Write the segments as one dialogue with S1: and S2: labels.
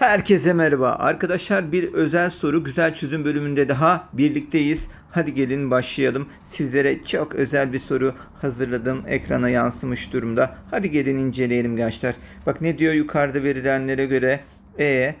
S1: Herkese merhaba. Arkadaşlar bir özel soru güzel çözüm bölümünde daha birlikteyiz. Hadi gelin başlayalım. Sizlere çok özel bir soru hazırladım. Ekrana yansımış durumda. Hadi gelin inceleyelim gençler. Bak ne diyor yukarıda verilenlere göre E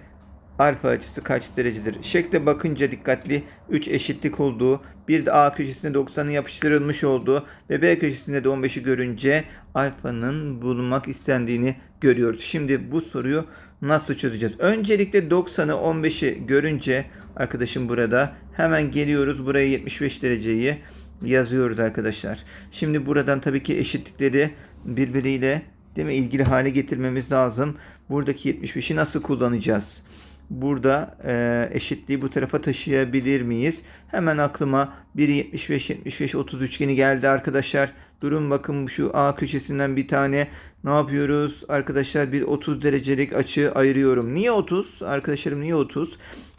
S1: alfa açısı kaç derecedir? Şekle bakınca dikkatli 3 eşitlik olduğu, bir de A köşesine 90'ın yapıştırılmış olduğu ve B köşesinde de 15'i görünce alfanın bulunmak istendiğini görüyoruz. Şimdi bu soruyu nasıl çözeceğiz? Öncelikle 90'ı 15'i görünce arkadaşım burada hemen geliyoruz buraya 75 dereceyi yazıyoruz arkadaşlar. Şimdi buradan tabii ki eşitlikleri birbiriyle değil mi ilgili hale getirmemiz lazım. Buradaki 75'i nasıl kullanacağız? Burada e, eşitliği bu tarafa taşıyabilir miyiz? Hemen aklıma 1 75 75 30 üçgeni geldi arkadaşlar. Durun bakın şu A köşesinden bir tane ne yapıyoruz? Arkadaşlar bir 30 derecelik açı ayırıyorum. Niye 30? Arkadaşlarım niye 30?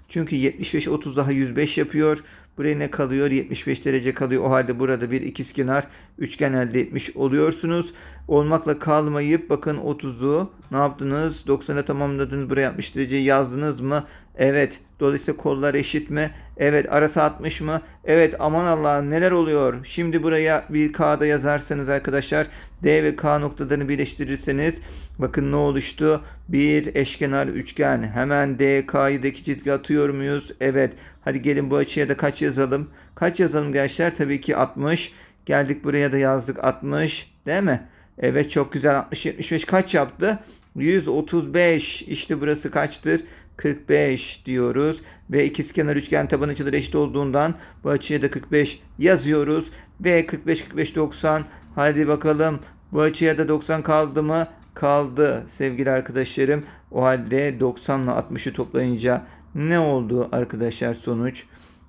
S1: Çünkü 75 30 daha 105 yapıyor. Buraya ne kalıyor? 75 derece kalıyor. O halde burada bir ikizkenar üçgen elde etmiş oluyorsunuz. Olmakla kalmayıp bakın 30'u ne yaptınız? 90'a tamamladınız. Buraya 60 dereceyi yazdınız mı? Evet. Dolayısıyla kollar eşit mi? Evet. Arası 60 mı? Evet. Aman Allah'ım neler oluyor? Şimdi buraya bir K'da yazarsanız arkadaşlar D ve K noktalarını birleştirirseniz bakın ne oluştu? Bir eşkenar üçgen. Hemen DK'daki çizgi atıyor muyuz? Evet. Hadi gelin bu açıya da kaç yazalım? Kaç yazalım gençler? Tabii ki 60. Geldik buraya da yazdık 60. Değil mi? Evet çok güzel. 60 75 kaç yaptı? 135. İşte burası kaçtır? 45 diyoruz ve ikizkenar üçgen taban açıları eşit olduğundan bu açıya da 45 yazıyoruz ve 45 45 90 hadi bakalım bu açıya da 90 kaldı mı? Kaldı sevgili arkadaşlarım. O halde 90 ile 60'ı toplayınca ne oldu arkadaşlar sonuç?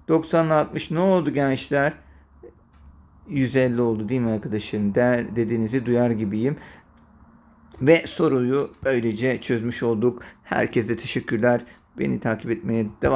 S1: 90 ile 60 ne oldu gençler? 150 oldu değil mi arkadaşlarım? Der dediğinizi duyar gibiyim. Ve soruyu böylece çözmüş olduk. Herkese teşekkürler. Beni takip etmeye devam